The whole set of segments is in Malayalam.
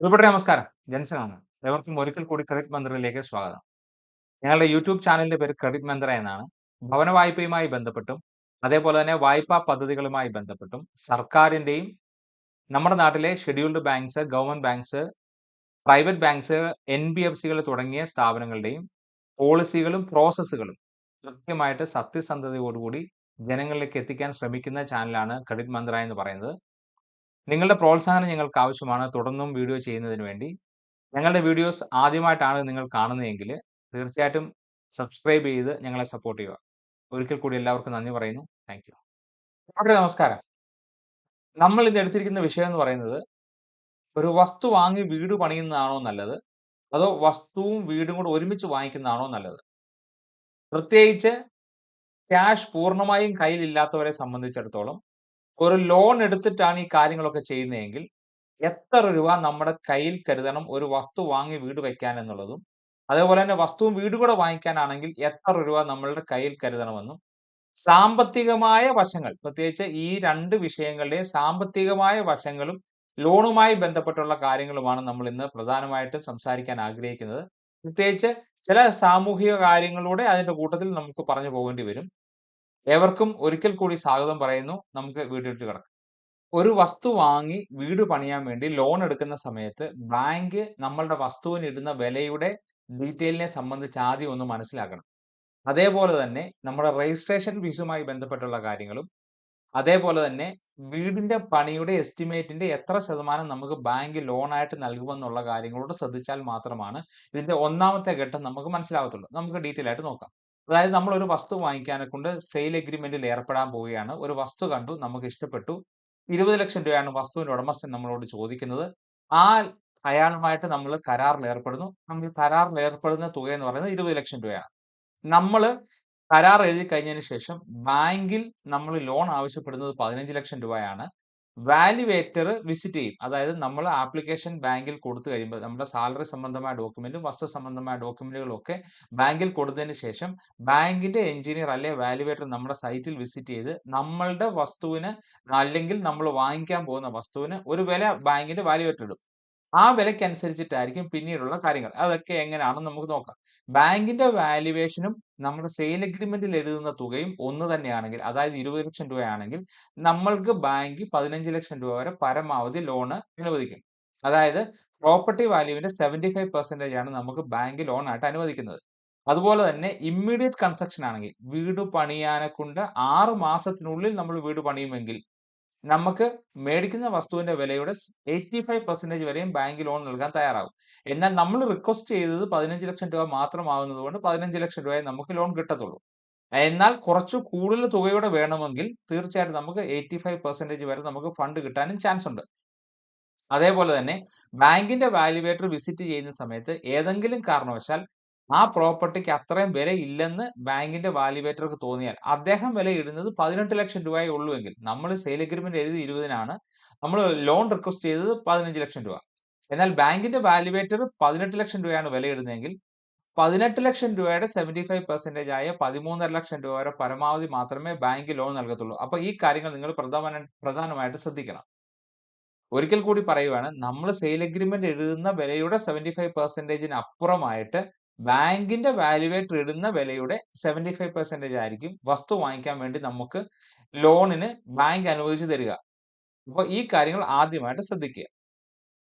പ്രിയപ്പെട്ട നമസ്കാരം. ജെൻസനാണ്. എവർക്കും ഒരിക്കൽ കൂടി ക്രെഡിറ്റ് മന്ത്രിയിലേക്ക് സ്വാഗതം. ഞങ്ങളുടെ യൂട്യൂബ് ചാനലിന്റെ പേര് ക്രെഡിറ്റ് മന്ത്ര എന്നാണ്. ഭവന വായ്പയുമായി ബന്ധപ്പെട്ടും അതേപോലെ തന്നെ വായ്പാ പദ്ധതികളുമായി ബന്ധപ്പെട്ടും സർക്കാരിന്റെയും നമ്മുടെ നാട്ടിലെ scheduled banks government banks private banks N B F സികൾ തുടങ്ങിയ സ്ഥാപനങ്ങളുടെയും പോളിസികളും പ്രോസസ്സുകളും കൃത്യമായിട്ട് സത്യസന്ധതയോടുകൂടി ജനങ്ങളിലേക്ക് എത്തിക്കാൻ ശ്രമിക്കുന്ന ചാനലാണ് ക്രെഡിറ്റ് മന്ത്ര എന്ന് പറയുന്നത്. നിങ്ങളുടെ പ്രോത്സാഹനം ഞങ്ങൾക്ക് ആവശ്യമാണ്. തുടർന്നും വീഡിയോ ചെയ്യുന്നതിന് വേണ്ടി. ഞങ്ങളുടെ വീഡിയോസ് ആദ്യമായിട്ടാണ് നിങ്ങൾ കാണുന്നതെങ്കിൽ തീർച്ചയായിട്ടും സബ്സ്ക്രൈബ് ചെയ്ത് ഞങ്ങളെ സപ്പോർട്ട് ചെയ്യുക. ഒരിക്കൽ കൂടി എല്ലാവർക്കും നന്ദി പറയുന്നു. താങ്ക് യു നമസ്കാരം. നമ്മൾ ഇന്ന് എടുത്തിരിക്കുന്ന വിഷയം എന്ന് പറയുന്നത് ഒരു വസ്തു വാങ്ങി വീട് പണിയുന്നതാണോ നല്ലത്? അതോ വസ്തുവും വീടും കൂടെ ഒരുമിച്ച് വാങ്ങിക്കുന്നതാണോ നല്ലത്? പ്രത്യേകിച്ച് ക്യാഷ് പൂർണമായും കയ്യിലില്ലാത്തവരെ സംബന്ധിച്ചിടത്തോളം ഒരു ലോൺ എടുത്തിട്ടാണ് ഈ കാര്യങ്ങളൊക്കെ ചെയ്യുന്നതെങ്കിൽ എത്ര രൂപ നമ്മുടെ കയ്യിൽ കരുതണം ഒരു വസ്തു വാങ്ങി വീട് വെക്കാൻ എന്നുള്ളതും അതേപോലെ തന്നെ വസ്തുവും വീടും കൂടെ വാങ്ങിക്കാനാണെങ്കിൽ എത്ര രൂപ നമ്മളുടെ കയ്യിൽ കരുതണമെന്നും സാമ്പത്തികമായ വശങ്ങൾ പ്രത്യേകിച്ച് ഈ രണ്ട് വിഷയങ്ങളുടെ സാമ്പത്തികമായ വശങ്ങളും ലോണുമായി ബന്ധപ്പെട്ടുള്ള കാര്യങ്ങളുമാണ് നമ്മൾ ഇന്ന് പ്രധാനമായിട്ടും സംസാരിക്കാൻ ആഗ്രഹിക്കുന്നത്. പ്രത്യേകിച്ച് ചില സാമൂഹിക കാര്യങ്ങളിലൂടെ അതിന്റെ കൂട്ടത്തിൽ നമുക്ക് പറഞ്ഞു പോകേണ്ടി വരും. ഏവർക്കും ഒരിക്കൽ കൂടി സ്വാഗതം പറയുന്നു. നമുക്ക് വീഡിയോയിട്ട് കിടക്കാം. ഒരു വസ്തു വാങ്ങി വീട് പണിയാൻ വേണ്ടി ലോൺ എടുക്കുന്ന സമയത്ത് ബാങ്ക് നമ്മളുടെ വസ്തുവിന് ഇടുന്ന വിലയുടെ ഡീറ്റെയിലിനെ സംബന്ധിച്ച് ആദ്യം ഒന്ന് മനസ്സിലാക്കണം. അതേപോലെ തന്നെ നമ്മുടെ രജിസ്ട്രേഷൻ ഫീസുമായി ബന്ധപ്പെട്ടുള്ള കാര്യങ്ങളും അതേപോലെ തന്നെ വീടിന്റെ പണിയുടെ എസ്റ്റിമേറ്റിന്റെ എത്ര ശതമാനം നമുക്ക് ബാങ്ക് ലോൺ ആയിട്ട് നൽകുമെന്നുള്ള കാര്യങ്ങളോട് ശ്രദ്ധിച്ചാൽ മാത്രമാണ് ഇതിന്റെ ഒന്നാമത്തെ ഘട്ടം നമുക്ക് മനസ്സിലാവത്തുള്ളൂ. നമുക്ക് ഡീറ്റെയിൽ ആയിട്ട് നോക്കാം. അതായത് നമ്മൾ ഒരു വസ്തു വാങ്ങിക്കാനെ കൊണ്ട് സെയിൽ എഗ്രിമെന്റിൽ ഏർപ്പെടാൻ പോവുകയാണ്. ഒരു വസ്തു കണ്ടു നമുക്ക് ഇഷ്ടപ്പെട്ടു. ഇരുപത് ലക്ഷം രൂപയാണ് വസ്തുവിന്റെ ഉടമസ്ഥൻ നമ്മളോട് ചോദിക്കുന്നത്. ആ അയാളുമായിട്ട് നമ്മൾ കരാറിൽ ഏർപ്പെടുന്നു. നമ്മൾ കരാറിൽ ഏർപ്പെടുന്ന തുക എന്ന് പറയുന്നത് ഇരുപത് ലക്ഷം രൂപയാണ്. നമ്മൾ കരാർ എഴുതി കഴിഞ്ഞതിന് ശേഷം ബാങ്കിൽ നമ്മൾ ലോൺ ആവശ്യപ്പെടുന്നത് പതിനഞ്ച് ലക്ഷം രൂപയാണ്. വാല്യുവേറ്റർ വിസിറ്റ് ചെയ്യും. അതായത് നമ്മൾ ആപ്ലിക്കേഷൻ ബാങ്കിൽ കൊടുത്തു കഴിയുമ്പോൾ നമ്മുടെ സാലറി സംബന്ധമായ ഡോക്യുമെന്റും വസ്തു സംബന്ധമായ ഡോക്യുമെന്റുകളും ഒക്കെ ബാങ്കിൽ കൊടുത്തതിന് ശേഷം ബാങ്കിന്റെ എഞ്ചിനീയർ അല്ലെ വാല്യുവേറ്റർ നമ്മുടെ സൈറ്റിൽ വിസിറ്റ് ചെയ്ത് നമ്മളുടെ വസ്തുവിന് അല്ലെങ്കിൽ നമ്മൾ വാങ്ങിക്കാൻ പോകുന്ന വസ്തുവിന് ഒരു വില ബാങ്കിന്റെ വാല്യുവേറ്റർ ഇടും. ആ വിലക്കനുസരിച്ചിട്ടായിരിക്കും പിന്നീടുള്ള കാര്യങ്ങൾ. അതൊക്കെ എങ്ങനെയാണെന്ന് നമുക്ക് നോക്കാം. ബാങ്കിന്റെ വാല്യുവേഷനും നമ്മുടെ സെയിൽ അഗ്രിമെന്റിൽ എഴുതുന്ന തുകയും ഒന്ന് തന്നെയാണെങ്കിൽ അതായത് ഇരുപത് ലക്ഷം രൂപയാണെങ്കിൽ നമ്മൾക്ക് ബാങ്ക് പതിനഞ്ച് ലക്ഷം രൂപ വരെ പരമാവധി ലോണ് അനുവദിക്കും. അതായത് പ്രോപ്പർട്ടി വാല്യൂവിന്റെ സെവന്റി ഫൈവ് പെർസെന്റേജ് ആണ് നമുക്ക് ബാങ്ക് ലോൺ ആയിട്ട് അനുവദിക്കുന്നത്. അതുപോലെ തന്നെ ഇമ്മീഡിയറ്റ് കൺസ്ട്രക്ഷൻ ആണെങ്കിൽ വീട് പണിയാനെ കൊണ്ട് ആറ് മാസത്തിനുള്ളിൽ നമ്മൾ വീട് പണിയുമെങ്കിൽ നമുക്ക് മേടിക്കുന്ന വസ്തുവിന്റെ വിലയുടെ എയ്റ്റി ഫൈവ് പെർസെന്റേജ് വരെയും ബാങ്ക് ലോൺ നൽകാൻ തയ്യാറാകും. എന്നാൽ നമ്മൾ റിക്വസ്റ്റ് ചെയ്തത് പതിനഞ്ച് ലക്ഷം രൂപ മാത്രമാകുന്നത് കൊണ്ട് പതിനഞ്ച് ലക്ഷം രൂപയെ നമുക്ക് ലോൺ കിട്ടത്തുള്ളൂ. എന്നാൽ കുറച്ച് കൂടുതൽ തുകയോടെ വേണമെങ്കിൽ തീർച്ചയായിട്ടും നമുക്ക് എയ്റ്റി ഫൈവ് പെർസെന്റേജ് വരെ നമുക്ക് ഫണ്ട് കിട്ടാനും ചാൻസ് ഉണ്ട്. അതേപോലെ തന്നെ ബാങ്കിന്റെ വാല്യുവേറ്റർ വിസിറ്റ് ചെയ്യുന്ന സമയത്ത് ഏതെങ്കിലും കാരണവശാൽ ആ പ്രോപ്പർട്ടിക്ക് അത്രയും വില ഇല്ലെന്ന് ബാങ്കിന്റെ വാല്യുവേറ്റർക്ക് തോന്നിയാൽ അദ്ദേഹം വില ഇടുന്നത് പതിനെട്ട് ലക്ഷം രൂപയേ ഉള്ളൂ എങ്കിൽ നമ്മൾ സെയിൽ അഗ്രിമെന്റ് എഴുതി ഇരുപതിനാണ്. നമ്മൾ ലോൺ റിക്വസ്റ്റ് ചെയ്തത് പതിനഞ്ച് ലക്ഷം രൂപ. എന്നാൽ ബാങ്കിന്റെ വാല്യുവേറ്റർ പതിനെട്ട് ലക്ഷം രൂപയാണ് വില ഇടുന്നതെങ്കിൽ പതിനെട്ട് ലക്ഷം രൂപയുടെ സെവന്റി ഫൈവ് പെർസെന്റേജ് ആയ പതിമൂന്നര ലക്ഷം രൂപ വരെ പരമാവധി മാത്രമേ ബാങ്ക് ലോൺ നൽകത്തുള്ളൂ. അപ്പൊ ഈ കാര്യങ്ങൾ നിങ്ങൾ പ്രധാന പ്രധാനമായിട്ട് ശ്രദ്ധിക്കണം. ഒരിക്കൽ കൂടി പറയുവാണ് നമ്മൾ സെയിൽ അഗ്രിമെന്റ് എഴുതുന്ന വിലയുടെ സെവന്റി ഫൈവ് പെർസെന്റേജിന് അപ്പുറമായിട്ട് ബാങ്കിന്റെ വാല്യുവേറ്റർ ഇടുന്ന വിലയുടെ സെവന്റി ഫൈവ് പെർസെന്റേജ് ആയിരിക്കും വസ്തു വാങ്ങിക്കാൻ വേണ്ടി നമുക്ക് ലോണിന് ബാങ്ക് അനുവദിച്ചു തരിക. അപ്പോൾ ഈ കാര്യങ്ങൾ ആദ്യമായിട്ട് ശ്രദ്ധിക്കുക.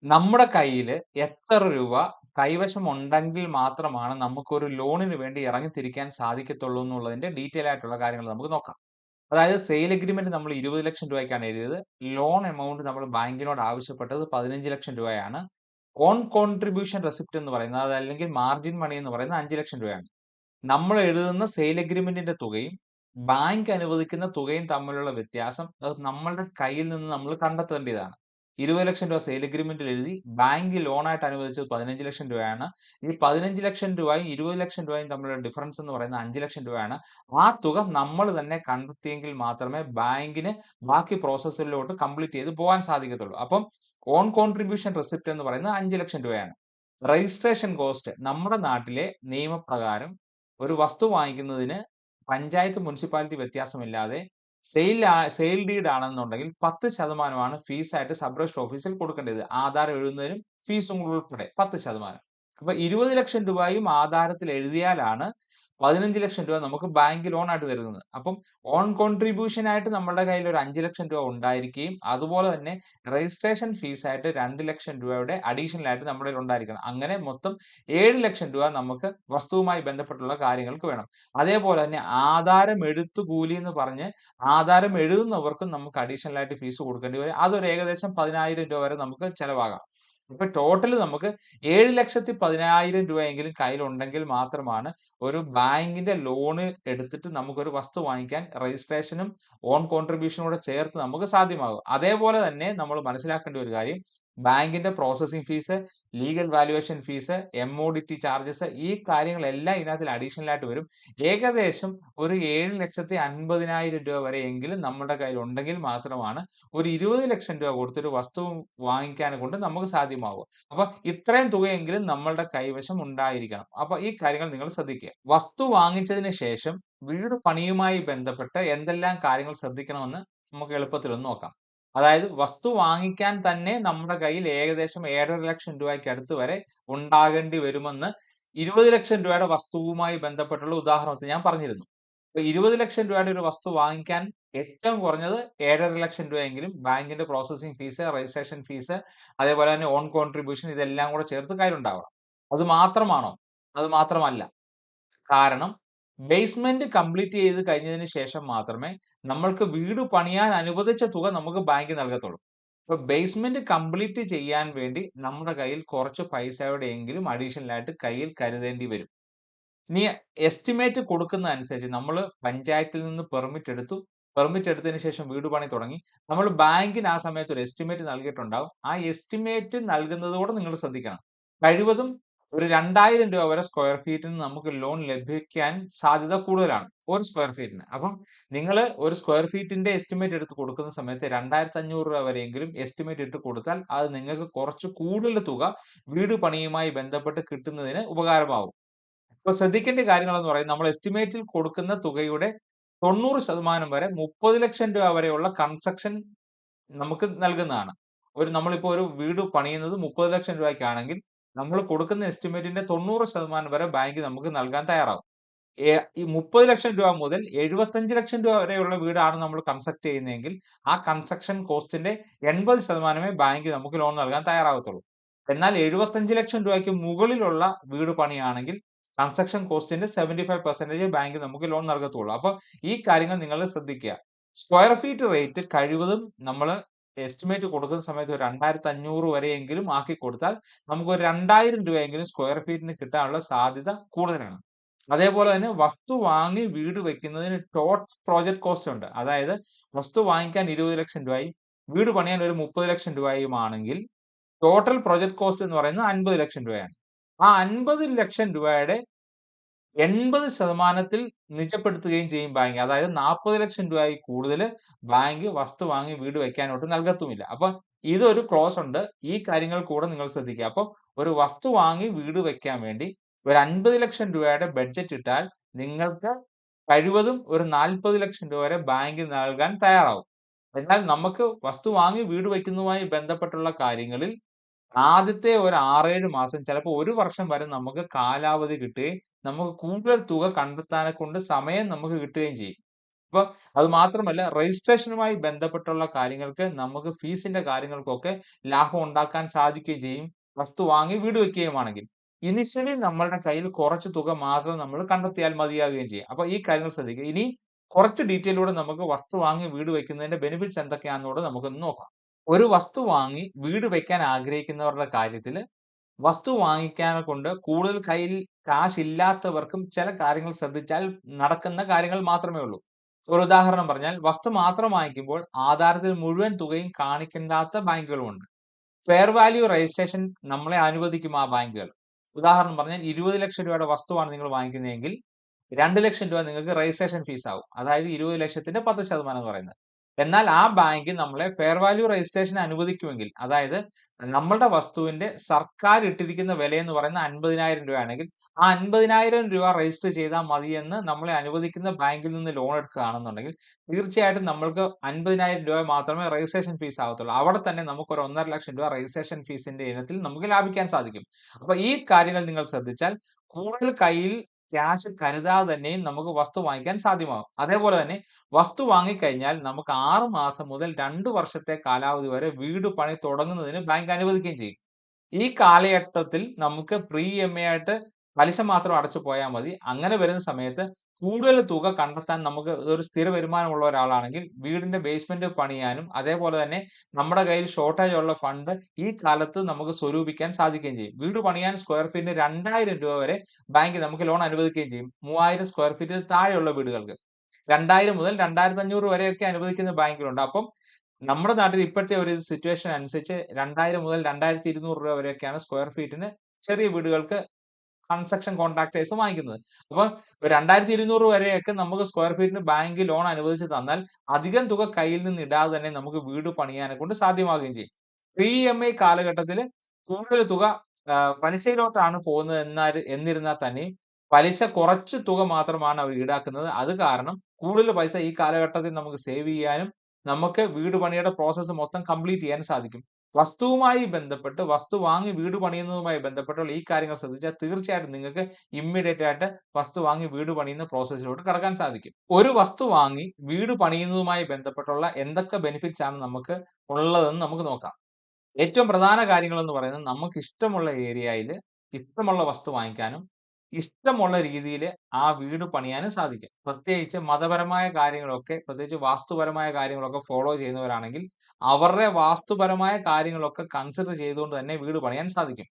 നമ്മുടെ കയ്യിൽ എത്ര രൂപ കൈവശം ഉണ്ടെങ്കിൽ മാത്രമാണ് നമുക്കൊരു ലോണിന് വേണ്ടി ഇറങ്ങിത്തിരിക്കാൻ സാധിക്കത്തുള്ളൂ എന്നുള്ളതിന്റെ ഡീറ്റെയിൽ ആയിട്ടുള്ള കാര്യങ്ങൾ നമുക്ക് നോക്കാം. അതായത് സെയിൽ അഗ്രിമെന്റ് നമ്മൾ ഇരുപത് ലക്ഷം രൂപയ്ക്കാണ് എഴുതിയത്. ലോൺ എമൗണ്ട് നമ്മൾ ബാങ്കിനോട് ആവശ്യപ്പെട്ടത് പതിനഞ്ച് ലക്ഷം രൂപയാണ്. ഓൺ കോൺട്രിബ്യൂഷൻ റെസിപ്റ്റ് എന്ന് പറയുന്നത് അല്ലെങ്കിൽ മാർജിൻ മണി എന്ന് പറയുന്നത് അഞ്ച് ലക്ഷം രൂപയാണ്. നമ്മൾ എഴുതുന്ന സെയിൽ അഗ്രിമെന്റിന്റെ തുകയും ബാങ്ക് അനുവദിക്കുന്ന തുകയും തമ്മിലുള്ള വ്യത്യാസം അത് നമ്മളുടെ കയ്യിൽ നിന്ന് നമ്മൾ കണ്ടെത്തേണ്ടതാണ്. ഇരുപത് ലക്ഷം രൂപ സെയിൽ അഗ്രിമെന്റിൽ എഴുതി ബാങ്ക് ലോണായിട്ട് അനുവദിച്ചത് പതിനഞ്ച് ലക്ഷം രൂപയാണ്. ഈ പതിനഞ്ച് ലക്ഷം രൂപയും ഇരുപത് ലക്ഷം രൂപയും തമ്മിലുള്ള ഡിഫറൻസ് എന്ന് പറയുന്നത് അഞ്ച് ലക്ഷം രൂപയാണ്. ആ തുക നമ്മൾ തന്നെ കണ്ടെത്തിയെങ്കിൽ മാത്രമേ ബാങ്കിന് ബാക്കി പ്രോസസ്സിലോട്ട് കംപ്ലീറ്റ് ചെയ്ത് പോകാൻ സാധിക്കത്തുള്ളൂ. അപ്പം ഓൺ കോൺട്രിബ്യൂഷൻ റെസിപ്റ്റ് എന്ന് പറയുന്നത് അഞ്ച് ലക്ഷം രൂപയാണ്. രജിസ്ട്രേഷൻ കോസ്റ്റ് നമ്മുടെ നാട്ടിലെ നിയമപ്രകാരം ഒരു വസ്തു വാങ്ങിക്കുന്നതിന് പഞ്ചായത്ത് മുനിസിപ്പാലിറ്റി വ്യത്യാസമില്ലാതെ സെയിൽ സെയിൽ ഡീഡ് ആണെന്നുണ്ടെങ്കിൽ പത്ത് ശതമാനമാണ് ഫീസായിട്ട് സബ് രജിസ്റ്റർ ഓഫീസിൽ കൊടുക്കേണ്ടത് ആധാർ എഴുതുന്നതിനും ഫീസും ഉൾപ്പെടെ പത്ത് ശതമാനം. അപ്പൊ 20,00,000 രൂപയും ആധാരത്തിൽ എഴുതിയാലാണ് 15,00,000 രൂപ നമുക്ക് ബാങ്ക് ലോൺ ആയിട്ട് തരുന്നത്. അപ്പം ഓൺ കോൺട്രിബ്യൂഷൻ ആയിട്ട് നമ്മുടെ കയ്യിൽ ഒരു അഞ്ച് ലക്ഷം രൂപ ഉണ്ടായിരിക്കുകയും അതുപോലെ തന്നെ രജിസ്ട്രേഷൻ ഫീസ് ആയിട്ട് രണ്ട് ലക്ഷം രൂപയുടെ അഡീഷണൽ ആയിട്ട് നമ്മുടെ ഉണ്ടായിരിക്കണം. അങ്ങനെ മൊത്തം ഏഴ് ലക്ഷം രൂപ നമുക്ക് വസ്തുവുമായി ബന്ധപ്പെട്ടുള്ള കാര്യങ്ങൾക്ക് വേണം. അതേപോലെ തന്നെ ആധാരം എഴുത്തു കൂലി എന്ന് പറഞ്ഞ് ആധാരം എഴുതുന്നവർക്കും നമുക്ക് അഡീഷണൽ ആയിട്ട് ഫീസ് കൊടുക്കേണ്ടി വരും. അതൊരു ഏകദേശം പതിനായിരം രൂപ വരെ നമുക്ക് ചെലവാകാം. അപ്പൊ ടോട്ടൽ നമുക്ക് 7,10,000 രൂപയെങ്കിലും കയ്യിലുണ്ടെങ്കിൽ മാത്രമാണ് ഒരു ബാങ്കിന്റെ ലോണ് എടുത്തിട്ട് നമുക്കൊരു വസ്തു വാങ്ങിക്കാൻ രജിസ്ട്രേഷനും ഓൺ കോൺട്രിബ്യൂഷനും കൂടെ ചേർത്ത് നമുക്ക് സാധ്യമാകും. അതേപോലെ തന്നെ നമ്മൾ മനസ്സിലാക്കേണ്ട ഒരു കാര്യം ബാങ്കിന്റെ processing fees, legal valuation fees, MODT charges ഈ കാര്യങ്ങളെല്ലാം ഇതിനകത്തിൽ അഡീഷണൽ ആയിട്ട് വരും. ഏകദേശം ഒരു 7,50,000 രൂപ വരെ എങ്കിലും നമ്മുടെ കയ്യിൽ ഉണ്ടെങ്കിൽ മാത്രമാണ് ഒരു ഇരുപത് ലക്ഷം രൂപ കൊടുത്തൊരു വസ്തു വാങ്ങിക്കാൻ കൊണ്ട് നമുക്ക് സാധ്യമാവുക. അപ്പൊ ഇത്രയും തുകയെങ്കിലും നമ്മളുടെ കൈവശം ഉണ്ടായിരിക്കണം. അപ്പൊ ഈ കാര്യങ്ങൾ നിങ്ങൾ ശ്രദ്ധിക്കുക. വസ്തു വാങ്ങിച്ചതിന് ശേഷം വീട് പണിയുമായി ബന്ധപ്പെട്ട് എന്തെല്ലാം കാര്യങ്ങൾ ശ്രദ്ധിക്കണമെന്ന് നമുക്ക് എളുപ്പത്തിൽ ഒന്ന് നോക്കാം. അതായത് വസ്തു വാങ്ങിക്കാൻ തന്നെ നമ്മുടെ കയ്യിൽ ഏകദേശം ഏഴര ലക്ഷം രൂപയ്ക്ക് അടുത്ത് വരെ ഉണ്ടാകേണ്ടി വരുമെന്ന് ഇരുപത് ലക്ഷം രൂപയുടെ വസ്തുവുമായി ബന്ധപ്പെട്ടുള്ള ഉദാഹരണത്തിൽ ഞാൻ പറഞ്ഞിരുന്നു. അപ്പൊ ഇരുപത് ലക്ഷം രൂപയുടെ ഒരു വസ്തു വാങ്ങിക്കാൻ ഏറ്റവും കുറഞ്ഞത് ഏഴര ലക്ഷം രൂപയെങ്കിലും ബാങ്കിന്റെ പ്രോസസ്സിംഗ് ഫീസ്, രജിസ്ട്രേഷൻ ഫീസ്, അതേപോലെ തന്നെ ഓൺ കോൺട്രിബ്യൂഷൻ ഇതെല്ലാം കൂടെ ചേർത്ത് കയ്യിലുണ്ടാവണം. അത് മാത്രമാണോ? അത് മാത്രമല്ല. കാരണം ബേസ്മെന്റ് കംപ്ലീറ്റ് ചെയ്ത് കഴിഞ്ഞതിന് ശേഷം മാത്രമേ നമ്മൾക്ക് വീട് പണിയാൻ അനുവദിച്ച തുക നമുക്ക് ബാങ്കിൽ നൽകത്തുള്ളൂ. അപ്പൊ ബേസ്മെന്റ് കംപ്ലീറ്റ് ചെയ്യാൻ വേണ്ടി നമ്മുടെ കയ്യിൽ കുറച്ച് പൈസയുടെ എങ്കിലും അഡീഷണൽ ആയിട്ട് കയ്യിൽ കരുതേണ്ടി വരും. ഇനി എസ്റ്റിമേറ്റ് കൊടുക്കുന്ന അനുസരിച്ച് നമ്മൾ പഞ്ചായത്തിൽ നിന്ന് പെർമിറ്റ് എടുത്തു. പെർമിറ്റ് എടുത്തതിന് ശേഷം വീട് പണി തുടങ്ങി. നമ്മൾ ബാങ്കിന് ആ സമയത്ത് ഒരു എസ്റ്റിമേറ്റ് നൽകിയിട്ടുണ്ടാവും. ആ എസ്റ്റിമേറ്റ് നൽകുന്നതോടെ നിങ്ങൾ ശ്രദ്ധിക്കണം. കഴിവതും ഒരു 2,000 രൂപ വരെ സ്ക്വയർ ഫീറ്റിന് നമുക്ക് ലോൺ ലഭിക്കാൻ സാധ്യത കൂടുതലാണ്. ഒരു സ്ക്വയർ ഫീറ്റിന്. അപ്പം നിങ്ങൾ ഒരു സ്ക്വയർ ഫീറ്റിന്റെ എസ്റ്റിമേറ്റ് എടുത്ത് കൊടുക്കുന്ന സമയത്ത് 2,500 രൂപ വരെയെങ്കിലും എസ്റ്റിമേറ്റ് ഇട്ട് കൊടുത്താൽ അത് നിങ്ങൾക്ക് കുറച്ച് കൂടുതൽ തുക വീട് പണിയുമായി ബന്ധപ്പെട്ട് കിട്ടുന്നതിന് ഉപകാരമാകും ഇപ്പൊ ശ്രദ്ധിക്കേണ്ട കാര്യങ്ങൾ എന്ന് പറയുന്നത് നമ്മൾ എസ്റ്റിമേറ്റിൽ കൊടുക്കുന്ന തുകയുടെ 90% വരെ മുപ്പത് ലക്ഷം രൂപ വരെയുള്ള കൺസ്ട്രക്ഷൻ നമുക്ക് നൽകുന്നതാണ്. ഒരു നമ്മളിപ്പോ ഒരു വീട് പണിയുന്നത് മുപ്പത് ലക്ഷം രൂപയ്ക്കാണെങ്കിൽ നമ്മൾ കൊടുക്കുന്ന എസ്റ്റിമേറ്റിന്റെ 90% വരെ ബാങ്ക് നമുക്ക് നൽകാൻ തയ്യാറാവും. ഈ മുപ്പത് ലക്ഷം രൂപ മുതൽ 75,00,000 രൂപ വരെയുള്ള വീടാണ് നമ്മൾ കൺസ്ട്രക്ട് ചെയ്യുന്നതെങ്കിൽ ആ കൺസ്ട്രക്ഷൻ കോസ്റ്റിന്റെ 80%മേ ബാങ്ക് നമുക്ക് ലോൺ നൽകാൻ തയ്യാറാകത്തുള്ളൂ. എന്നാൽ 75,00,000 രൂപയ്ക്ക് മുകളിലുള്ള വീട് പണിയാണെങ്കിൽ കൺസ്ട്രക്ഷൻ കോസ്റ്റിന്റെ 75% ബാങ്ക് നമുക്ക് ലോൺ നൽകത്തുള്ളൂ. അപ്പോൾ ഈ കാര്യങ്ങൾ നിങ്ങൾ ശ്രദ്ധിക്കുക. സ്ക്വയർ ഫീറ്റ് റേറ്റ് കഴിവതും നമ്മൾ എസ്റ്റിമേറ്റ് കൊടുക്കുന്ന സമയത്ത് ഒരു 2,500 വരെയെങ്കിലും ആക്കി കൊടുത്താൽ നമുക്ക് ഒരു 2,000 രൂപയെങ്കിലും സ്ക്വയർ ഫീറ്റിന് കിട്ടാനുള്ള സാധ്യത കൂടുതലാണ്. അതേപോലെ തന്നെ വസ്തു വാങ്ങി വീട് വെക്കുന്നതിന് ടോട്ടൽ പ്രോജക്ട് കോസ്റ്റ് ഉണ്ട്. അതായത് വസ്തു വാങ്ങിക്കാൻ ഇരുപത് ലക്ഷം രൂപയും വീട് പണിയാൻ ഒരു മുപ്പത് ലക്ഷം രൂപയുമാണെങ്കിൽ ടോട്ടൽ പ്രോജക്റ്റ് കോസ്റ്റ് എന്ന് പറയുന്നത് അൻപത് ലക്ഷം രൂപയാണ്. ആ അൻപത് ലക്ഷം രൂപയുടെ 80% നിജപ്പെടുത്തുകയും ചെയ്യും ബാങ്ക്. അതായത് നാൽപ്പത് ലക്ഷം രൂപയിൽ കൂടുതൽ ബാങ്ക് വസ്തു വാങ്ങി വീട് വെക്കാനോട്ട് നൽകത്തുമില്ല. അപ്പൊ ഇതൊരു ക്ലോസ് ഉണ്ട്. ഈ കാര്യങ്ങൾ കൂടെ നിങ്ങൾ ശ്രദ്ധിക്കുക. അപ്പൊ ഒരു വസ്തു വാങ്ങി വീട് വെക്കാൻ വേണ്ടി ഒരു അൻപത് ലക്ഷം രൂപയുടെ ബഡ്ജറ്റ് ഇട്ടാൽ നിങ്ങൾക്ക് കഴിവതും ഒരു നാൽപ്പത് ലക്ഷം രൂപ വരെ ബാങ്ക് നൽകാൻ തയ്യാറാവും. എന്നാൽ നമുക്ക് വസ്തു വാങ്ങി വീട് വയ്ക്കുന്നതുമായി ബന്ധപ്പെട്ടുള്ള കാര്യങ്ങളിൽ ആദ്യത്തെ ഒരു 6, 7 മാസം ചിലപ്പോൾ ഒരു വർഷം വരെ നമുക്ക് കാലാവധി കിട്ടുകയും നമുക്ക് കൂടുതൽ തുക കണ്ടെത്താനെ കൊണ്ട് സമയം നമുക്ക് കിട്ടുകയും ചെയ്യും. അപ്പൊ അത് മാത്രമല്ല രജിസ്ട്രേഷനുമായി ബന്ധപ്പെട്ടുള്ള കാര്യങ്ങൾക്ക് നമുക്ക് ഫീസിന്റെ കാര്യങ്ങൾക്കൊക്കെ ലാഭം ഉണ്ടാക്കാൻ സാധിക്കുകയും ചെയ്യും. വസ്തു വാങ്ങി വീട് വെക്കുകയുമാണെങ്കിൽ. ഇനിഷ്യലി നമ്മളുടെ കയ്യിൽ കുറച്ച് തുക മാത്രം നമ്മൾ കണ്ടെത്തിയാൽ മതിയാകുകയും ചെയ്യും. അപ്പൊ ഈ കാര്യങ്ങൾ ശ്രദ്ധിക്കുക. ഇനി കുറച്ച് ഡീറ്റെയിലൂടെ നമുക്ക് വസ്തു വാങ്ങി വീട് വെക്കുന്നതിന്റെ ബെനിഫിറ്റ്സ് എന്തൊക്കെയാണെന്നോട് നമുക്കൊന്ന് നോക്കാം. ഒരു വസ്തു വാങ്ങി വീട് വെക്കാൻ ആഗ്രഹിക്കുന്നവരുടെ കാര്യത്തിൽ വസ്തു വാങ്ങിക്കാനെ കൊണ്ട് കൂടുതൽ കയ്യിൽ കാശില്ലാത്തവർക്കും ചില കാര്യങ്ങൾ ശ്രദ്ധിച്ചാൽ നടക്കുന്ന കാര്യങ്ങൾ മാത്രമേ ഉള്ളൂ. ഒരു ഉദാഹരണം പറഞ്ഞാൽ വസ്തു മാത്രം വാങ്ങിക്കുമ്പോൾ ആധാരത്തിൽ മുഴുവൻ തുകയും കാണിക്കേണ്ടാത്ത ബാങ്കുകളുമുണ്ട്. ഫെയർ വാല്യൂ രജിസ്ട്രേഷൻ നമ്മളെ അനുവദിക്കും ആ ബാങ്കുകൾ. ഉദാഹരണം പറഞ്ഞാൽ ഇരുപത് ലക്ഷം രൂപയുടെ വസ്തുവാണ് നിങ്ങൾ വാങ്ങിക്കുന്നതെങ്കിൽ രണ്ട് ലക്ഷം രൂപ നിങ്ങൾക്ക് രജിസ്ട്രേഷൻ ഫീസ് ആവും. അതായത് ഇരുപത് ലക്ഷത്തിന്റെ പത്ത് ശതമാനം പറയുന്നത്. എന്നാൽ ആ ബാങ്ക് നമ്മളെ ഫെയർ വാല്യൂ രജിസ്ട്രേഷൻ അനുവദിക്കുമെങ്കിൽ അതായത് നമ്മളുടെ വസ്തുവിന്റെ സർക്കാർ ഇട്ടിരിക്കുന്ന വില എന്ന് പറയുന്ന അൻപതിനായിരം രൂപയാണെങ്കിൽ ആ അൻപതിനായിരം രൂപ രജിസ്റ്റർ ചെയ്താൽ മതിയെന്ന് നമ്മളെ അനുവദിക്കുന്ന ബാങ്കിൽ നിന്ന് ലോൺ എടുക്കുകയാണെന്നുണ്ടെങ്കിൽ തീർച്ചയായിട്ടും നമ്മൾക്ക് അൻപതിനായിരം രൂപ മാത്രമേ രജിസ്ട്രേഷൻ ഫീസ് ആവത്തുള്ളൂ. അവിടെ തന്നെ നമുക്ക് ഒരു ഒന്നര ലക്ഷം രൂപ രജിസ്ട്രേഷൻ ഫീസിന്റെ ഇനത്തിൽ നമുക്ക് ലാഭിക്കാൻ സാധിക്കും. അപ്പൊ ഈ കാര്യങ്ങൾ നിങ്ങൾ ശ്രദ്ധിച്ചാൽ കൂടുതൽ കയ്യിൽ ക്യാഷ് കരുതാതെ തന്നെ നമുക്ക് വസ്തു വാങ്ങിക്കാൻ സാധ്യമാകും. അതേപോലെ തന്നെ വസ്തു വാങ്ങിക്കഴിഞ്ഞാൽ നമുക്ക് ആറ് മാസം മുതൽ രണ്ട് വർഷത്തെ കാലാവധി വരെ വീട് പണി തുടങ്ങുന്നതിന് ബാങ്ക് അനുവദിക്കുകയും ചെയ്യും. ഈ കാലഘട്ടത്തിൽ നമുക്ക് പ്രീ എം എ ആയിട്ട് പലിശ മാത്രം അടച്ചു പോയാൽ മതി. അങ്ങനെ വരുന്ന സമയത്ത് കൂടുതൽ തുക കണ്ടെത്താൻ നമുക്ക് ഒരു സ്ഥിര വരുമാനമുള്ള ഒരാളാണെങ്കിൽ വീടിന്റെ ബേസ്മെന്റ് പണിയാനും അതേപോലെ തന്നെ നമ്മുടെ കയ്യിൽ ഷോർട്ടേജ് ഉള്ള ഫണ്ട് ഈ കാലത്ത് നമുക്ക് സ്വരൂപിക്കാൻ സാധിക്കുകയും ചെയ്യും. വീട് പണിയാൻ സ്ക്വയർ ഫീറ്റിന് രണ്ടായിരം രൂപ വരെ ബാങ്ക് നമുക്ക് ലോൺ അനുവദിക്കുകയും ചെയ്യും. മൂവായിരം സ്ക്വയർ ഫീറ്റിൽ താഴെയുള്ള വീടുകൾക്ക്. രണ്ടായിരം മുതൽ രണ്ടായിരത്തി അഞ്ഞൂറ് വരെയൊക്കെ അനുവദിക്കുന്ന ബാങ്കിലുണ്ട് അപ്പം നമ്മുടെ നാട്ടിൽ ഇപ്പോഴത്തെ ഒരു സിറ്റുവേഷൻ അനുസരിച്ച് രണ്ടായിരം മുതൽ രണ്ടായിരത്തി ഇരുന്നൂറ് രൂപ വരെയൊക്കെയാണ് സ്ക്വയർ ഫീറ്റിന് ചെറിയ വീടുകൾക്ക് കൺസ്ട്രക്ഷൻ കോൺട്രാക്ടേഴ്സ് വാങ്ങിക്കുന്നത്. അപ്പം രണ്ടായിരത്തി ഇരുന്നൂറ് വരെയൊക്കെ നമുക്ക് സ്ക്വയർ ഫീറ്റിന് ബാങ്ക് ലോൺ അനുവദിച്ച് തന്നാൽ അധികം തുക കയ്യിൽ നിന്ന് ഇടാതെ തന്നെ നമുക്ക് വീട് പണിയാനെ കൊണ്ട് സാധ്യമാകുകയും ചെയ്യും. പ്രീ എം ഐ കാലഘട്ടത്തിൽ കൂടുതൽ തുക പലിശയിലോട്ടാണ് പോകുന്നത് എന്നാൽ എന്നിരുന്നാൽ തന്നെ പലിശ കുറച്ച് തുക മാത്രമാണ് അവർ ഈടാക്കുന്നത്. അത് കാരണം കൂടുതൽ പൈസ ഈ കാലഘട്ടത്തിൽ നമുക്ക് സേവ് ചെയ്യാനും നമുക്ക് വീട് പണിയുടെ പ്രോസസ്സ് മൊത്തം കംപ്ലീറ്റ് ചെയ്യാൻ സാധിക്കും. വസ്തുവുമായി ബന്ധപ്പെട്ട് വസ്തു വാങ്ങി വീട് പണിയുന്നതുമായി ബന്ധപ്പെട്ടുള്ള ഈ കാര്യങ്ങൾ ശ്രദ്ധിച്ചാൽ തീർച്ചയായിട്ടും നിങ്ങൾക്ക് ഇമ്മീഡിയറ്റ് ആയിട്ട് വസ്തു വാങ്ങി വീട് പണിയുന്ന പ്രോസസ്സിലോട്ട് കടക്കാൻ സാധിക്കും. ഒരു വസ്തു വാങ്ങി വീട് പണിയുന്നതുമായി ബന്ധപ്പെട്ടുള്ള എന്തൊക്കെ ബെനിഫിറ്റ്സ് ആണ് നമുക്ക് ഉള്ളതെന്ന് നമുക്ക് നോക്കാം. ഏറ്റവും പ്രധാന കാര്യങ്ങൾ എന്ന് പറയുന്നത് നമുക്ക് ഇഷ്ടമുള്ള ഏരിയയിൽ ഇഷ്ടമുള്ള വസ്തു വാങ്ങിക്കാനും ഇഷ്ടമുള്ള രീതിയിൽ ആ വീട് പണിയാനും സാധിക്കും. പ്രത്യേകിച്ച് മതപരമായ കാര്യങ്ങളൊക്കെ പ്രത്യേകിച്ച് വാസ്തുപരമായ കാര്യങ്ങളൊക്കെ ഫോളോ ചെയ്യുന്നവരാണെങ്കിൽ അവരുടെ വാസ്തുപരമായ കാര്യങ്ങളൊക്കെ കൺസിഡർ ചെയ്തുകൊണ്ട് തന്നെ വീട് പണിയാൻ സാധിക്കും.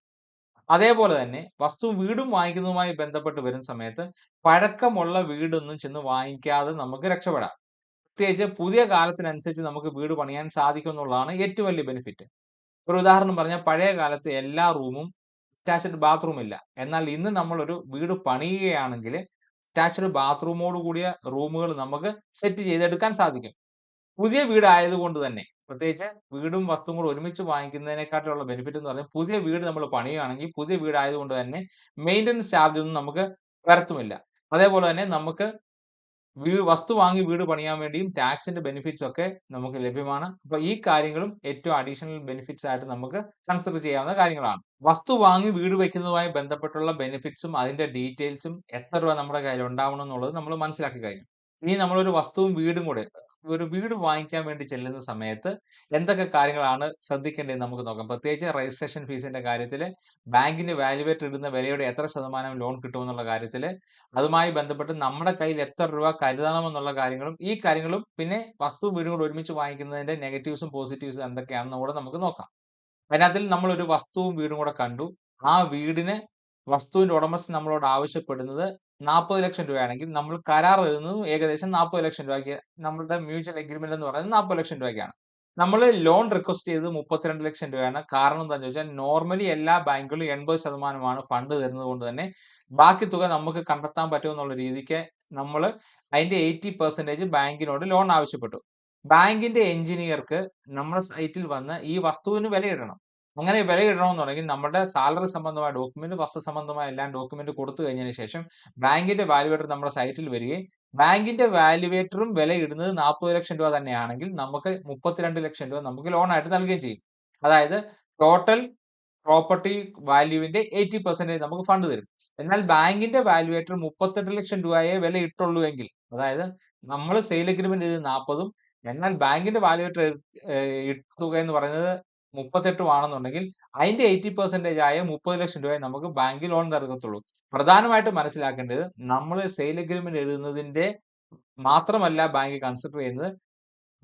അതേപോലെ തന്നെ വസ്തു വീടും വാങ്ങിക്കുന്നതുമായി ബന്ധപ്പെട്ട് വരുന്ന സമയത്ത് പഴക്കമുള്ള വീടൊന്നും ചെന്ന് വാങ്ങിക്കാതെ നമുക്ക് രക്ഷപ്പെടാം. പ്രത്യേകിച്ച് പുതിയ കാലത്തിനനുസരിച്ച് നമുക്ക് വീട് പണിയാൻ സാധിക്കും എന്നുള്ളതാണ് ഏറ്റവും വലിയ ബെനിഫിറ്റ് ഒരു ഉദാഹരണം പറഞ്ഞാൽ പഴയ കാലത്ത് എല്ലാ റൂമും അറ്റാച്ച്ഡ് ബാത്റൂം ഇല്ല. എന്നാൽ ഇന്ന് നമ്മളൊരു വീട് പണിയുകയാണെങ്കിൽ അറ്റാച്ച്ഡ് ബാത്റൂമോട് കൂടിയ റൂമുകൾ നമുക്ക് സെറ്റ് ചെയ്തെടുക്കാൻ സാധിക്കും. പുതിയ വീട് ആയതുകൊണ്ട് തന്നെ പ്രത്യേകിച്ച് വീടും വസ്തുവും കൂടെ ഒരുമിച്ച് വാങ്ങിക്കുന്നതിനെക്കാട്ടിലുള്ള ബെനിഫിറ്റ് എന്ന് പറഞ്ഞാൽ പുതിയ വീട് നമ്മൾ പണിയുകയാണെങ്കിൽ പുതിയ വീടായതുകൊണ്ട് തന്നെ മെയിന്റനൻസ് ചാർജ് ഒന്നും നമുക്ക് വരത്തുമില്ല. അതേപോലെ തന്നെ നമുക്ക് വീ വസ്തു വാങ്ങി വീട് പണിയാൻ വേണ്ടിയും ടാക്സിന്റെ ബെനിഫിറ്റ്സ് ഒക്കെ നമുക്ക് ലഭ്യമാണ്. അപ്പൊ ഈ കാര്യങ്ങളും ഏറ്റവും അഡീഷണൽ ബെനിഫിറ്റ്സ് ആയിട്ട് നമുക്ക് കൺസിഡർ ചെയ്യാവുന്ന കാര്യങ്ങളാണ്. വസ്തു വാങ്ങി വീട് വെക്കുന്നതുമായി ബന്ധപ്പെട്ടുള്ള ബെനിഫിറ്റ്സും അതിന്റെ ഡീറ്റെയിൽസും എത്ര രൂപ നമ്മുടെ കയ്യിൽ ഉണ്ടാവണം എന്നുള്ളത് നമ്മൾ മനസ്സിലാക്കി കഴിഞ്ഞു. ഇനി നമ്മളൊരു വസ്തുവും വീടും കൂടെ ഒരു വീട് വാങ്ങിക്കാൻ വേണ്ടി ചെല്ലുന്ന സമയത്ത് എന്തൊക്കെ കാര്യങ്ങളാണ് ശ്രദ്ധിക്കേണ്ടത് നമുക്ക് നോക്കാം. പ്രത്യേകിച്ച് രജിസ്ട്രേഷൻ ഫീസിന്റെ കാര്യത്തിൽ ബാങ്കിന് വാല്യുവേറ്റ് ഇടുന്ന വിലയുടെ എത്ര ശതമാനം ലോൺ കിട്ടുമെന്നുള്ള കാര്യത്തിൽ അതുമായി ബന്ധപ്പെട്ട് നമ്മുടെ കയ്യിൽ എത്ര രൂപ കരുതണമെന്നുള്ള കാര്യങ്ങളും ഈ കാര്യങ്ങളും പിന്നെ വസ്തു വീടും കൂടെ ഒരുമിച്ച് വാങ്ങിക്കുന്നതിന്റെ നെഗറ്റീവ്സും പോസിറ്റീവ്സും എന്തൊക്കെയാണെന്ന് കൂടെ നമുക്ക് നോക്കാം. അതിനകത്തിൽ നമ്മൾ ഒരു വസ്തുവും വീടും കൂടെ കണ്ടു. ആ വീടിന് വസ്തുവിന്റെ ഉടമസ്ഥൻ നമ്മളോട് ആവശ്യപ്പെടുന്നത് നാൽപ്പത് ലക്ഷം രൂപയാണെങ്കിൽ നമ്മൾ കരാർ എഴുതുന്നത് ഏകദേശം നാൽപ്പത് ലക്ഷം രൂപയ്ക്ക് നമ്മളുടെ മ്യൂച്വൽ എഗ്രിമെന്റ് എന്ന് പറയുന്നത് നാൽപ്പത് ലക്ഷം രൂപയ്ക്കാണ്. നമ്മൾ ലോൺ റിക്വസ്റ്റ് ചെയ്തത് മുപ്പത്തിരണ്ട് ലക്ഷം രൂപയാണ്. കാരണം എന്താണെന്ന് വെച്ചാൽ നോർമലി എല്ലാ ബാങ്കുകളും എൺപത് ശതമാനമാണ് ഫണ്ട് തരുന്നത് കൊണ്ട് തന്നെ ബാക്കി തുക നമുക്ക് കണ്ടെത്താൻ പറ്റുമെന്നുള്ള രീതിക്ക് നമ്മൾ അതിന്റെ എയ്റ്റി പെർസെന്റേജ് ബാങ്കിനോട് ലോൺ ആവശ്യപ്പെട്ടു. ബാങ്കിന്റെ എഞ്ചിനീയർക്ക് നമ്മുടെ സൈറ്റിൽ വന്ന് ഈ വസ്തുവിന് വിലയിടണം. അങ്ങനെ വില ഇടണമെന്നുണ്ടെങ്കിൽ നമ്മുടെ സാലറി സംബന്ധമായ ഡോക്യുമെന്റ് വസ്തു സംബന്ധമായ എല്ലാ ഡോക്യുമെന്റ് കൊടുത്തു കഴിഞ്ഞതിന് ശേഷം ബാങ്കിന്റെ വാല്യുവേറ്റർ നമ്മുടെ സൈറ്റിൽ വരികയും ബാങ്കിന്റെ വാല്യുവേറ്ററും വില ഇടുന്നത് നാൽപ്പത് ലക്ഷം രൂപ തന്നെയാണെങ്കിൽ നമുക്ക് മുപ്പത്തിരണ്ട് ലക്ഷം രൂപ നമുക്ക് ലോൺ ആയിട്ട് നൽകുകയും ചെയ്യും. അതായത് ടോട്ടൽ പ്രോപ്പർട്ടി വാല്യൂവിന്റെ എയ്റ്റി പെർസെന്റേജ് നമുക്ക് ഫണ്ട് തരും. എന്നാൽ ബാങ്കിന്റെ വാല്യുവേറ്റർ മുപ്പത്തെട്ട് ലക്ഷം രൂപയെ വില ഇട്ടുള്ളൂ എങ്കിൽ അതായത് നമ്മൾ സെയിൽ അഗ്രിമെന്റ് ചെയ്ത് നാൽപ്പതും എന്നാൽ ബാങ്കിന്റെ വാല്യുവേറ്റർ തുക എന്ന് പറയുന്നത് മുപ്പത്തെട്ടും ആണെന്നുണ്ടെങ്കിൽ അതിന്റെ എയ്റ്റി പെർസെന്റേജ് ആയ മുപ്പത് ലക്ഷം രൂപയെ നമുക്ക് ബാങ്ക് ലോൺ നൽകത്തുള്ളൂ. പ്രധാനമായിട്ട് മനസ്സിലാക്കേണ്ടത് നമ്മൾ സെയിൽ അഗ്രിമെന്റ് എഴുതുന്നതിന്റെ മാത്രമല്ല ബാങ്ക് കൺസിഡർ ചെയ്യുന്നത്.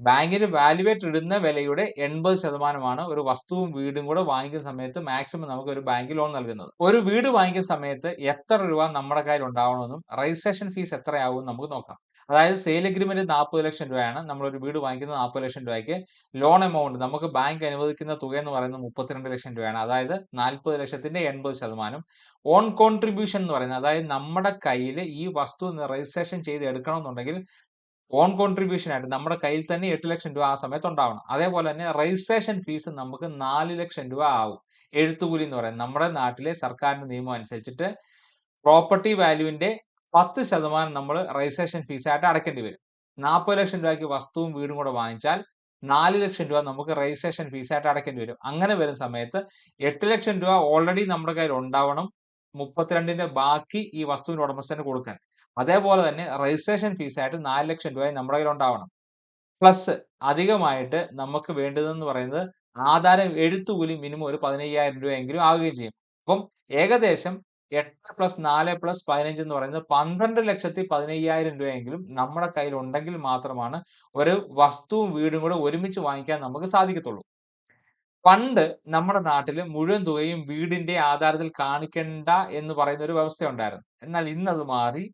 ബാങ്കിന് വാല്യുവേറ്റ് ഇടുന്ന വിലയുടെ എൺപത് ശതമാനമാണ് ഒരു വസ്തുവും വീടും കൂടെ വാങ്ങിക്കുന്ന സമയത്ത് മാക്സിമം നമുക്ക് ഒരു ബാങ്ക് ലോൺ നൽകുന്നത്. ഒരു വീട് വാങ്ങിക്കുന്ന സമയത്ത് എത്ര രൂപ നമ്മുടെ കയ്യിൽ ഉണ്ടാവണമെന്നും രജിസ്ട്രേഷൻ ഫീസ് എത്രയാവും നമുക്ക് നോക്കാം. അതായത് സെയിൽ അഗ്രിമെന്റ് നാൽപ്പത് ലക്ഷം രൂപയാണ്. നമ്മൾ ഒരു വീട് വാങ്ങിക്കുന്നത് നാൽപ്പത് ലക്ഷം രൂപയ്ക്ക് ലോൺ എമൗണ്ട് നമുക്ക് ബാങ്ക് അനുവദിക്കുന്ന തുക എന്ന് പറയുന്നത് മുപ്പത്തിരണ്ട് ലക്ഷം രൂപയാണ്. അതായത് നാൽപ്പത് ലക്ഷത്തിന്റെ എൺപത് ശതമാനം. ഓൺ കോൺട്രിബ്യൂഷൻ എന്ന് പറയുന്നത് അതായത് നമ്മുടെ കയ്യിൽ ഈ വസ്തു രജിസ്ട്രേഷൻ ചെയ്ത് എടുക്കണമെന്നുണ്ടെങ്കിൽ ഓൺ കോൺട്രിബ്യൂഷൻ ആയിട്ട് നമ്മുടെ കയ്യിൽ തന്നെ എട്ട് ലക്ഷം രൂപ ആ സമയത്ത് ഉണ്ടാവണം. അതേപോലെ തന്നെ രജിസ്ട്രേഷൻ ഫീസ് നമുക്ക് നാല് ലക്ഷം രൂപ ആവും. എഴുത്തുകൂലി എന്ന് പറയുന്നത് നമ്മുടെ നാട്ടിലെ സർക്കാരിന്റെ നിയമം അനുസരിച്ചിട്ട് പ്രോപ്പർട്ടി വാല്യൂവിന്റെ പത്ത് ശതമാനം നമ്മൾ രജിസ്ട്രേഷൻ ഫീസായിട്ട് അടയ്ക്കേണ്ടി വരും. നാൽപ്പത് ലക്ഷം രൂപയ്ക്ക് വസ്തുവും വീടും കൂടെ വാങ്ങിച്ചാൽ നാല് ലക്ഷം രൂപ നമുക്ക് രജിസ്ട്രേഷൻ ഫീസായിട്ട് അടയ്ക്കേണ്ടി വരും. അങ്ങനെ വരുന്ന സമയത്ത് എട്ട് ലക്ഷം രൂപ ഓൾറെഡി നമ്മുടെ കയ്യിൽ ഉണ്ടാവണം മുപ്പത്തിരണ്ടിന്റെ ബാക്കി ഈ വസ്തുവിന്റെ ഉടമസ്ഥന് കൊടുക്കാൻ. അതേപോലെ തന്നെ രജിസ്ട്രേഷൻ ഫീസായിട്ട് നാല് ലക്ഷം രൂപ നമ്മുടെ കയ്യിൽ ഉണ്ടാവണം. പ്ലസ് അധികമായിട്ട് നമുക്ക് വേണ്ടതെന്ന് പറയുന്നത് ആധാരം എഴുത്തുകൂലി മിനിമം ഒരു പതിനയ്യായിരം രൂപയെങ്കിലും ആവുകയും ചെയ്യും. അപ്പം ഏകദേശം എട്ട് പ്ലസ് നാല് പ്ലസ് പതിനഞ്ച് എന്ന് പറയുന്നത് പന്ത്രണ്ട് ലക്ഷത്തി പതിനയ്യായിരം രൂപയെങ്കിലും നമ്മുടെ കയ്യിൽ ഉണ്ടെങ്കിൽ മാത്രമാണ് ഒരു വസ്തുവും വീടും കൂടെ ഒരുമിച്ച് വാങ്ങിക്കാൻ നമുക്ക് സാധിക്കത്തുള്ളൂ. പണ്ട് നമ്മുടെ നാട്ടിൽ മുഴുവൻ തുകയും വീടിന്റെ ആധാരത്തിൽ കാണിക്കണ്ട എന്ന് പറയുന്ന ഒരു വ്യവസ്ഥ ഉണ്ടായിരുന്നു എന്നാൽ ഇന്ന് അത് മാറി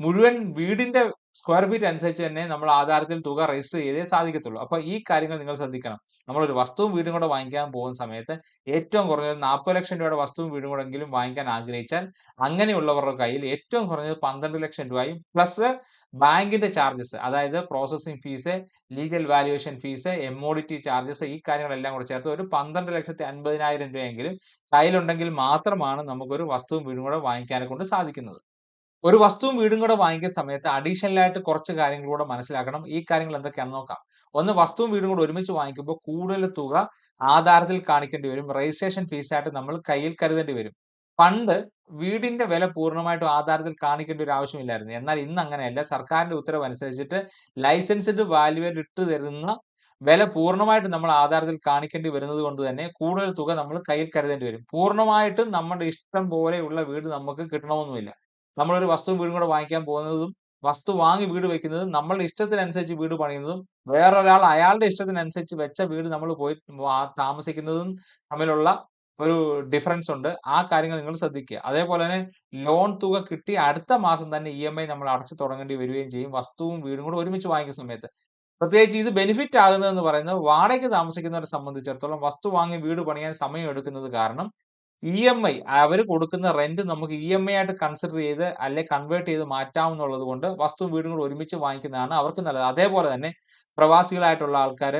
മുഴുവൻ വീടിന്റെ സ്ക്വയർ ഫീറ്റ് അനുസരിച്ച് തന്നെ നമ്മൾ ആധാരത്തിൽ തുക രജിസ്റ്റർ ചെയ്തേ സാധിക്കത്തുള്ളൂ. അപ്പൊ ഈ കാര്യങ്ങൾ നിങ്ങൾ ശ്രദ്ധിക്കണം. നമ്മൾ ഒരു വസ്തുവും വീടും കൂടെ വാങ്ങിക്കാൻ പോകുന്ന സമയത്ത് ഏറ്റവും കുറഞ്ഞത് നാൽപ്പത് ലക്ഷം രൂപയുടെ വസ്തുവും വീടും കൂടെ എങ്കിലും വാങ്ങിക്കാൻ ആഗ്രഹിച്ചാൽ അങ്ങനെയുള്ളവരുടെ കയ്യിൽ ഏറ്റവും കുറഞ്ഞത് പന്ത്രണ്ട് ലക്ഷം രൂപയും പ്ലസ് ബാങ്കിന്റെ ചാർജസ് അതായത് processing fees legal valuation fees MODT charges ഈ കാര്യങ്ങളെല്ലാം കൂടെ ചേർത്ത് ഒരു പന്ത്രണ്ട് ലക്ഷത്തി അൻപതിനായിരം രൂപയെങ്കിലും കയ്യിലുണ്ടെങ്കിൽ മാത്രമാണ് നമുക്കൊരു വസ്തുവും വീടും കൂടെ വാങ്ങിക്കാനെ കൊണ്ട് സാധിക്കുന്നത്. ഒരു വസ്തുവും വീടും കൂടെ വാങ്ങിക്കുന്ന സമയത്ത് അഡീഷണൽ ആയിട്ട് കുറച്ച് കാര്യങ്ങൾ കൂടെ മനസ്സിലാക്കണം. ഈ കാര്യങ്ങൾ എന്തൊക്കെയാണെന്ന് നോക്കാം. ഒന്ന് വസ്തുവും വീടും കൂടെ ഒരുമിച്ച് വാങ്ങിക്കുമ്പോൾ കൂടുതൽ തുക ആധാരത്തിൽ കാണിക്കേണ്ടി വരും. രജിസ്ട്രേഷൻ ഫീസായിട്ട് നമ്മൾ കയ്യിൽ കരുതേണ്ടി വരും. പണ്ട് വീടിന്റെ വില പൂർണമായിട്ടും ആധാരത്തിൽ കാണിക്കേണ്ട ഒരു ആവശ്യമില്ലായിരുന്നു. എന്നാൽ ഇന്ന് അങ്ങനെയല്ല. സർക്കാരിന്റെ ഉത്തരവ് അനുസരിച്ചിട്ട് ലൈസൻസിന്റെ വാല്യുവിൽ ഇട്ട് തരുന്ന വില പൂർണമായിട്ടും നമ്മൾ ആധാരത്തിൽ കാണിക്കേണ്ടി വരുന്നത് കൊണ്ട് തന്നെ കൂടുതൽ തുക നമ്മൾ കയ്യിൽ കരുതേണ്ടി വരും. പൂർണമായിട്ടും നമ്മുടെ ഇഷ്ടം പോലെയുള്ള വീട് നമുക്ക് കിട്ടണമെന്നുമില്ല. നമ്മളൊരു വസ്തു വീടും കൂടെ വാങ്ങിക്കാൻ പോകുന്നതും വസ്തു വാങ്ങി വീട് വെക്കുന്നതും നമ്മളുടെ ഇഷ്ടത്തിനനുസരിച്ച് വീട് പണിയുന്നതും വേറൊരാൾ അയാളുടെ ഇഷ്ടത്തിനനുസരിച്ച് വെച്ച വീട് നമ്മൾ പോയി താമസിക്കുന്നതും തമ്മിലുള്ള ഒരു ഡിഫറൻസ് ഉണ്ട്. ആ കാര്യങ്ങൾ നിങ്ങൾ ശ്രദ്ധിക്കുക. അതേപോലെ തന്നെ ലോൺ തുക കിട്ടി അടുത്ത മാസം തന്നെ ഇ എം ഐ നമ്മൾ അടച്ചു തുടങ്ങേണ്ടി വരികയും ചെയ്യും. വസ്തുവും വീടും കൂടെ ഒരുമിച്ച് വാങ്ങിക്കുന്ന സമയത്ത്. പ്രത്യേകിച്ച് ഇത് ബെനിഫിറ്റ് ആകുന്നതെന്ന് പറയുന്നത് വാടകയ്ക്ക് താമസിക്കുന്നവരെ സംബന്ധിച്ചിടത്തോളം വസ്തു വാങ്ങി വീട് പണിയാൻ സമയം എടുക്കുന്നത് കാരണം ഇ എം ഐ അവർ കൊടുക്കുന്ന റെന്റ് നമുക്ക് ഇ എം ഐ ആയിട്ട് കൺസിഡർ ചെയ്ത് അല്ലെ കൺവേർട്ട് ചെയ്ത് മാറ്റാമെന്നുള്ളത് കൊണ്ട് വസ്തുവും വീടും കൂടെ ഒരുമിച്ച് വാങ്ങിക്കുന്നതാണ് അവർക്ക് നല്ലത്. അതേപോലെ തന്നെ പ്രവാസികളായിട്ടുള്ള ആൾക്കാർ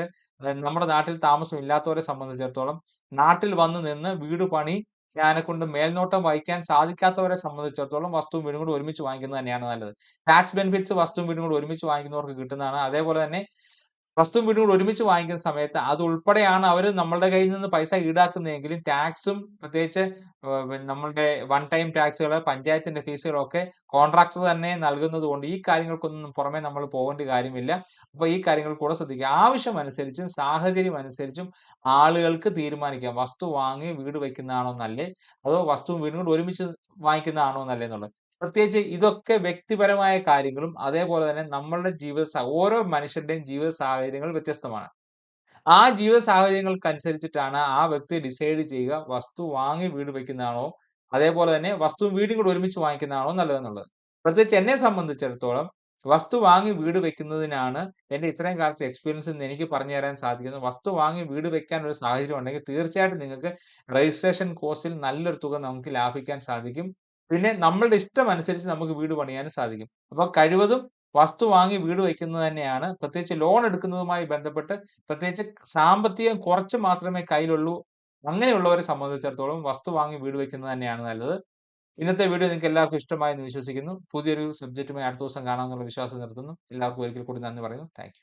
നമ്മുടെ നാട്ടിൽ താമസം ഇല്ലാത്തവരെ സംബന്ധിച്ചിടത്തോളം നാട്ടിൽ വന്ന് നിന്ന് വീട് പണി ഞാനെ കൊണ്ട് മേൽനോട്ടം വഹിക്കാൻ സാധിക്കാത്തവരെ സംബന്ധിച്ചിടത്തോളം വസ്തുവും വീടും കൂടെ ഒരുമിച്ച് വാങ്ങിക്കുന്നത് തന്നെയാണ് നല്ലത്. ടാക്സ് ബെനിഫിറ്റ്സ് വസ്തുവും വീടും കൂടെ ഒരുമിച്ച് വാങ്ങിക്കുന്നവർക്ക് കിട്ടുന്നതാണ്. അതേപോലെ തന്നെ വസ്തുവും വീടും കൂടി ഒരുമിച്ച് വാങ്ങിക്കുന്ന സമയത്ത് അത് ഉൾപ്പെടെയാണ് അവർ നമ്മളുടെ കയ്യിൽ നിന്ന് പൈസ ഈടാക്കുന്നതെങ്കിലും ടാക്സും പ്രത്യേകിച്ച് നമ്മളുടെ വൺ ടൈം ടാക്സുകൾ പഞ്ചായത്തിന്റെ ഫീസുകളൊക്കെ കോൺട്രാക്ടർ തന്നെ നൽകുന്നത് കൊണ്ട് ഈ കാര്യങ്ങൾക്കൊന്നും പുറമെ നമ്മൾ പോകേണ്ട കാര്യമില്ല. അപ്പൊ ഈ കാര്യങ്ങൾ കൂടെ ശ്രദ്ധിക്കുക. ആവശ്യം അനുസരിച്ചും സാഹചര്യം അനുസരിച്ചും ആളുകൾക്ക് തീരുമാനിക്കാം. വസ്തു വാങ്ങി വീട് വെക്കുന്നതാണോ നല്ലേ അതോ വസ്തുവും വീടും കൂടി ഒരുമിച്ച് വാങ്ങിക്കുന്നതാണോ നല്ലേ എന്നുള്ളത് പ്രത്യേകിച്ച് ഇതൊക്കെ വ്യക്തിപരമായ കാര്യങ്ങളും അതേപോലെ തന്നെ നമ്മളുടെ ജീവിത ഓരോ മനുഷ്യന്റെയും ജീവിത സാഹചര്യങ്ങൾ വ്യത്യസ്തമാണ്. ആ ജീവിത സാഹചര്യങ്ങൾക്കനുസരിച്ചിട്ടാണ് ആ വ്യക്തി ഡിസൈഡ് ചെയ്യുക വസ്തു വാങ്ങി വീട് വെക്കുന്നതാണോ അതേപോലെ തന്നെ വസ്തുവും വീടും കൂടെ ഒരുമിച്ച് വാങ്ങിക്കുന്നതാണോ നല്ലതെന്നുള്ളത്. പ്രത്യേകിച്ച് എന്നെ സംബന്ധിച്ചിടത്തോളം വസ്തു വാങ്ങി വീട് വെക്കുന്നതിനാണ് എന്റെ ഇത്രയും കാലത്തെ എക്സ്പീരിയൻസ് നിന്ന് എനിക്ക് പറഞ്ഞു തരാൻ സാധിക്കുന്നത്. വസ്തു വാങ്ങി വീട് വെക്കാൻ ഒരു സാഹചര്യം ഉണ്ടെങ്കിൽ തീർച്ചയായിട്ടും നിങ്ങൾക്ക് രജിസ്ട്രേഷൻ കോസ്റ്റിൽ നല്ലൊരു തുക നമുക്ക് ലാഭിക്കാൻ സാധിക്കും. പിന്നെ നമ്മളുടെ ഇഷ്ടം അനുസരിച്ച് നമുക്ക് വീട് പണിയാനും സാധിക്കും. അപ്പോൾ കഴിവതും വസ്തു വാങ്ങി വീട് വയ്ക്കുന്നത് തന്നെയാണ്. പ്രത്യേകിച്ച് ലോൺ എടുക്കുന്നതുമായി ബന്ധപ്പെട്ട് പ്രത്യേകിച്ച് സാമ്പത്തികം കുറച്ച് മാത്രമേ കയ്യിലുള്ളൂ. അങ്ങനെയുള്ളവരെ സംബന്ധിച്ചിടത്തോളം വസ്തു വാങ്ങി വീട് വയ്ക്കുന്നത് തന്നെയാണ് നല്ലത്. ഇന്നത്തെ വീഡിയോ നിങ്ങൾക്ക് എല്ലാവർക്കും ഇഷ്ടമായി എന്ന് വിശ്വസിക്കുന്നു. പുതിയൊരു സബ്ജക്റ്റുമായി അടുത്ത ദിവസം കാണാമെന്നുള്ള വിശ്വാസം നിർത്തുന്നു. എല്ലാവർക്കും ഒരിക്കൽ കൂടി നന്ദി പറയുന്നു. താങ്ക്